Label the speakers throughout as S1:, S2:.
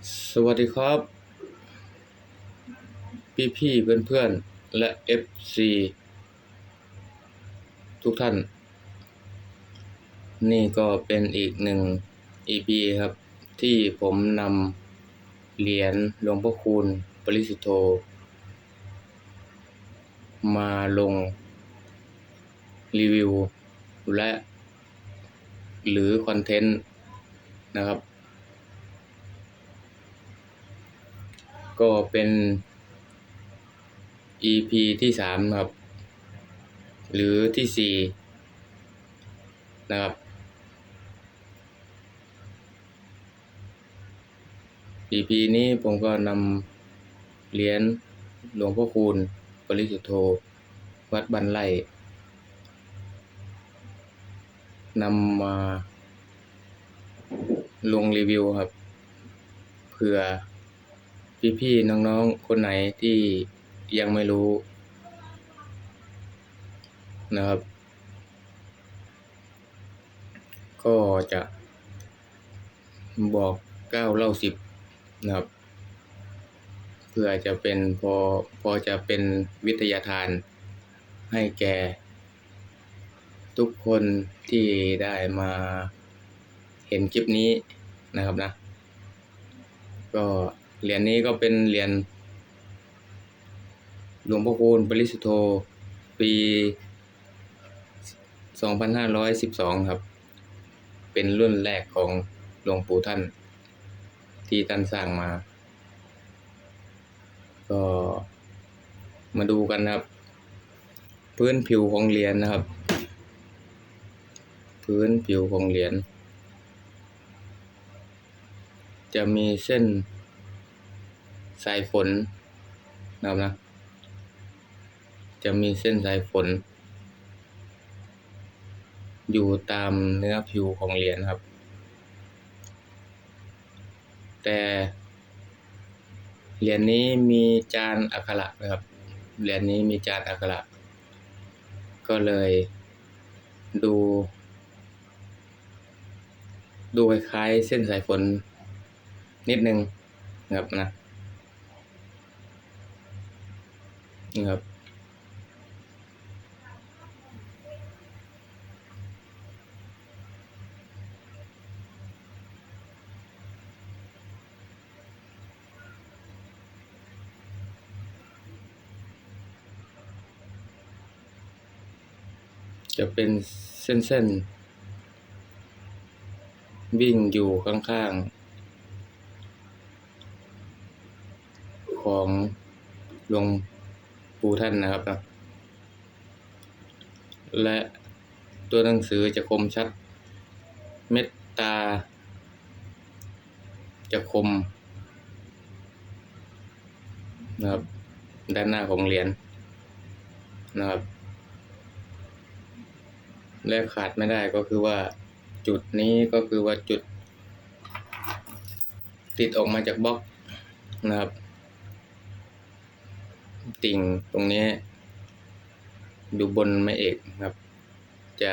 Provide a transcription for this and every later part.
S1: สวัสดีครับ พี่พี่เพื่อนเพื่อนและ FC ทุกท่าน นี่ก็เป็นอีกหนึ่ง EP ครับ ที่ผมนำเหรียญหลวงพ่อคูณปริสุทธโธมาลงรีวิวและ หรือคอนเทนต์นะครับ ก็เป็น EP ที่สามครับ หรือที่สี่นะครับ EP นี้ผมก็นำเหรียญหลวงพ่อคูณ ปริสุทธโธ วัดบันไล่นำมาลงรีวิวครับ เผื่อ พี่ๆน้องๆ คนไหนที่ยังไม่รู้ นะครับ ก็จะบอกเก้าเล่าสิบนะครับ เพื่อจะเป็นพอพอจะเป็นวิทยาทานให้แก่ทุกคนที่ได้มาเห็นคลิปนี้นะครับนะ ก็ เหรียญนี้ก็เป็นเหรียญหลวงพ่อคูณปริสุทธโธปี 2512 ครับ เป็นรุ่นแรกของหลวงปู่ท่าน ที่ท่านสร้างมา ก็มาดูกันครับ พื้นผิวของเหรียญนะครับ พื้นผิวของเหรียญจะมีเส้น สายฝนนะครับนะ จะมีเส้นสายฝน อยู่ตามเนื้อผิวของเหรียญครับ แต่เหรียญนี้มีจานอักขระนะครับ เหรียญนี้มีจานอักขระ ก็เลยดู ดูคล้ายเส้นสายฝนนิดนึงนะครับนะ นะครับ จะเป็นเส้นๆ วิ่งอยู่ข้างๆของลง ปูท่านนะครับนะและตัวหนังสือจะคมชัด เม็ดตา จะคมนะครับ ด้านหน้าของเหรียญนะครับ และขาดไม่ได้ก็คือว่าจุดนี้ก็คือว่าจุด ติดออกมาจากบล็อกนะครับ ติ่งตรงนี้ ดูบนไม่เอกครับ จะ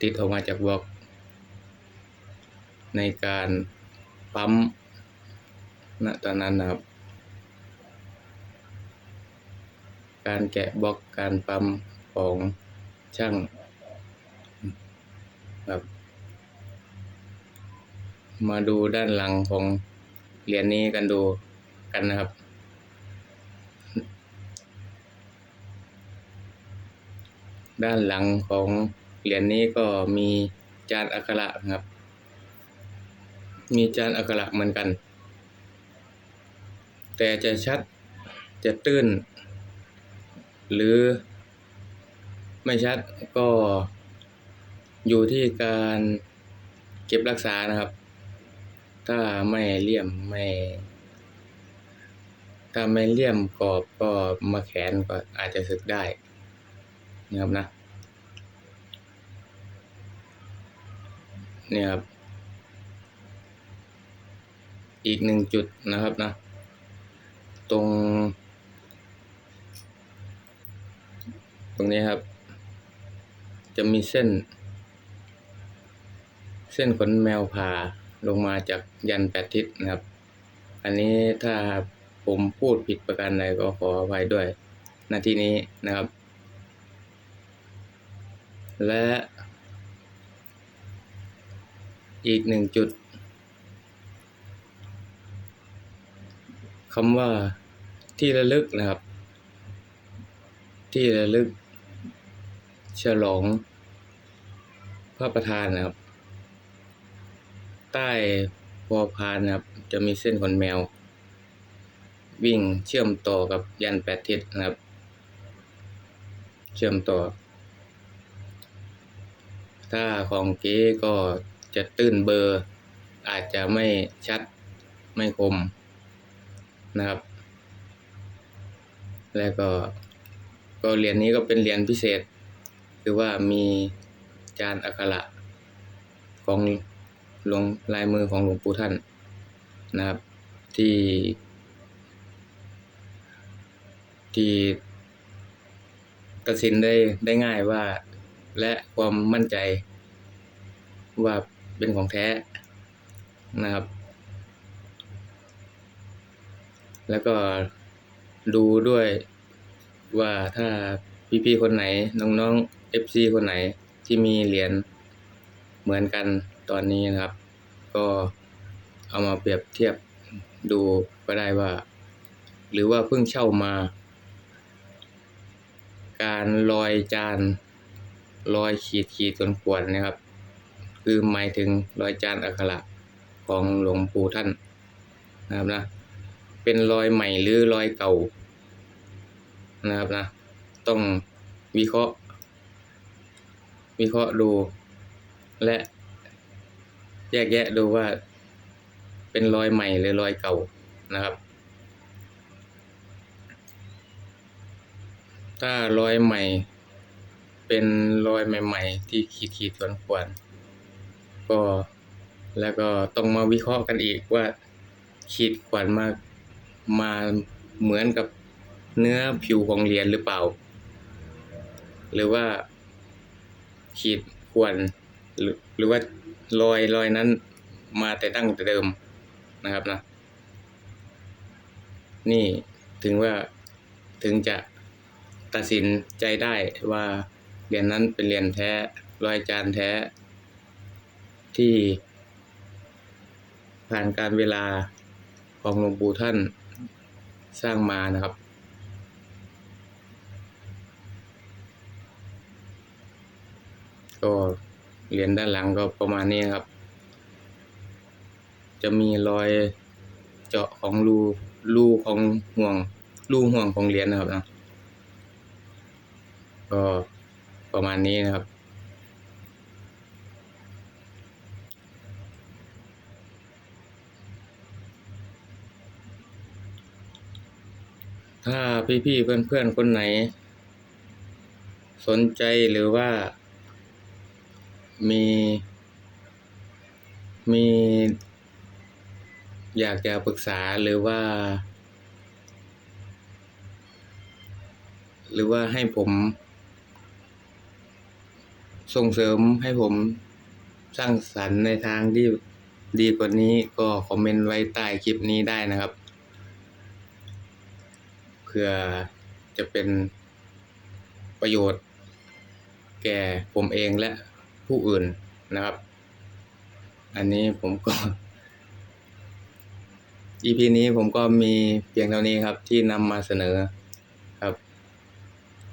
S1: ติดออกมาจากบล็อก ในการปั๊มณตอนนั้นนะครับ การแกะบล็อกการปั๊มของช่างครับมาดูด้านหลังของเหรียญนี้กันดูกันนะครับ ด้านหลังของเหรียญนี้ก็มีจานอักขระครับ มีจานอักขระเหมือนกัน แต่จะชัดจะตื้น หรือไม่ชัดก็อยู่ที่การเก็บรักษานะครับ ถ้าไม่เลี่ยมไม่ถ้าไม่เลี่ยมกรอบก็มาแขนก็อาจจะสึกได้นะครับนะ เนี่ยครับ อีกหนึ่งจุดนะครับนะ ตรง ตรงนี้ครับ จะมีเส้น เส้นขนแมวผ่าลงมาจากยันแปดทิศนะครับ อันนี้ถ้าผมพูดผิดประการใดก็ขออภัยด้วย นาทีนี้นะครับ และ อีกหนึ่งจุดคำว่าที่ระลึกนะครับ ที่ระลึก ฉลอง พระประธานนะครับ ใต้พอพานนะครับ จะมีเส้นขนแมว วิ่งเชื่อมต่อกับยันแปดทิศนะครับ เชื่อมต่อ ถ้าของเก๊ก็ จะตื้นเบอร์ อาจจะไม่ชัดไม่คมนะครับ แล้วก็ก็เหรียญนี้ก็เป็นเหรียญพิเศษ คือว่ามีจานอักขระของหลวงลายมือของหลวงปู่ท่านนะครับ ที่ ที่ตัดสินได้ได้ง่ายว่าและความมั่นใจว่า เป็นของแท้นะครับ แล้วก็ดูด้วยว่าถ้าพี่ๆคนไหนน้องๆ FC คนไหนที่มีเหรียญเหมือนกันตอนนี้นะครับ ก็เอามาเปรียบเทียบดูก็ได้ว่า หรือว่าเพิ่งเช่ามา การลอยจานลอยขีดขีดขวนขวนนะครับ คือหมายถึงรอยจานอักขระของหลวงปู่ท่านนะครับนะ เป็นรอยใหม่หรือรอยเก่านะครับนะ ต้องวิเคราะห์ วิเคราะห์ดู และแยกแยะดูว่า เป็นรอยใหม่หรือรอยเก่านะครับ ถ้ารอยใหม่ เป็นรอยใหม่ ๆ ที่ขีดขีดๆขวนๆ ก็แล้วก็ต้องมาวิเคราะห์กันอีกว่าขีดขวนมามาเหมือนกับเนื้อผิวของเหรียญหรือเปล่า หรือว่าขีดข่วนหรือหรือว่ารอยรอยนั้นมาแต่ดั้งแต่เดิมนะครับนะ นี่ถึงว่าถึงจะตัดสินใจได้ว่าเหรียญนั้นเป็นเหรียญแท้รอยจานแท้ ที่ผ่านการเวลาของหลวงปู่ท่านสร้างมานะครับ ก็เหรียญด้านหลังก็ประมาณนี้ครับ จะมีรอยเจาะของรูรูของห่วงรูห่วงของเหรียญนะครับนะก็ประมาณนี้นะครับ ถ้าพี่ๆเพื่อนๆคนไหน สนใจหรือว่า มี มี อยากจะปรึกษาหรือว่า หรือว่าให้ผม ส่งเสริมให้ผมสร้างสรรค์ในทางที่ดีกว่านี้ก็คอมเมนต์ไว้ใต้คลิปนี้ได้นะครับ พื่อจะเป็นประโยชน์แก่ผมเองและผู้อื่นนะครับ อันนี้ผมก็ EP นี้ผมก็มีเพียงเท่านี้ครับ ที่นำมาเสนอครับ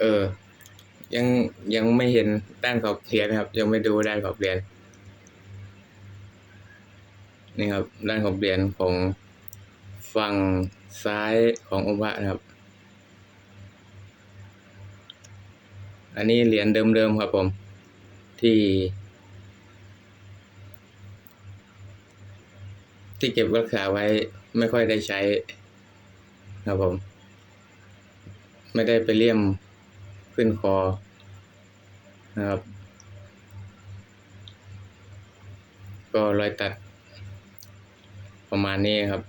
S1: เออ ยังยังไม่เห็นด้านขอบเหรียญครับ ยังไม่ดูด้านขอบเหรียญนี่ครับด้านขอบเหรียญของฝั่งซ้ายขององค์พระนะครับ อันนี้เหรียญเดิมๆครับผม ที่ ที่เก็บรักษาไว้ไม่ค่อยได้ใช้ครับผม ไม่ได้ไปเลี่ยมขึ้นคอนะครับ ก็รอยตัดประมาณนี้ครับ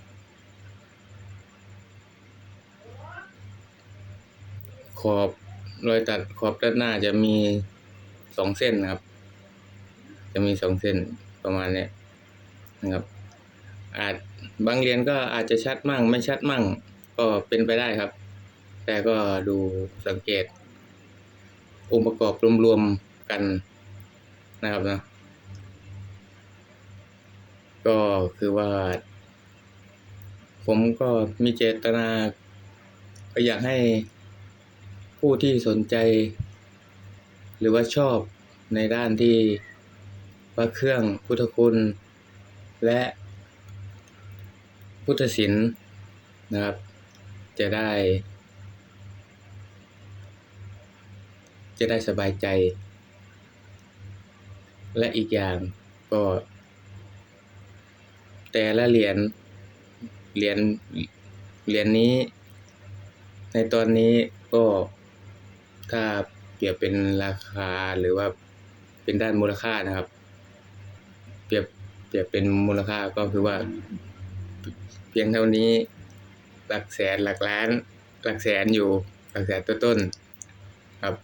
S1: ขอบ รอยตัดขอบด้านหน้าจะมีสองเส้นนะครับ จะมีสองเส้นประมาณนี้นะครับ อาจบางเรียญก็อาจจะชัดมั่ง ไม่ชัดมั่ง ก็เป็นไปได้ครับ แต่ก็ดูสังเกต องค์ประกอบรวมๆกันนะครับนะก็คือว่า ผมก็มีเจตนาก็อยากให้ ผู้ที่สนใจ หรือว่าชอบในด้านที่ว่าเครื่องพุทธคุณ และพุทธศิลป์นะครับ จะได้ จะได้สบายใจ และอีกอย่างก็ แต่ละเหรียญเหรียญเหรียญนี้ ในตอนนี้ก็ ถ้าเปรียบเป็นราคาหรือว่าเป็นด้านมูลค่านะครับ เปรียบเปรียบเป็นมูลค่าก็คือว่า เพียงเท่านี้ หลักแสนหลักล้าน หลักแสนอยู่ หลักแสนต้นๆครับ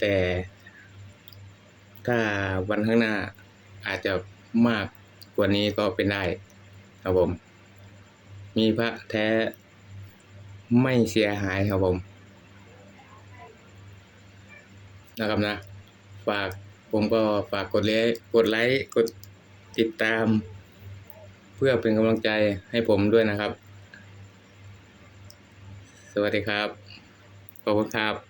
S1: แต่ถ้าวันข้างหน้าอาจจะมากกว่านี้ก็เป็นได้ครับผม มีพระแท้ไม่เสียหายครับผม นะครับนะ ฝากผมก็ฝากกดไลค์กดไลค์กดติดตาม เพื่อเป็นกำลังใจให้ผมด้วยนะครับ สวัสดีครับ ขอบคุณครับ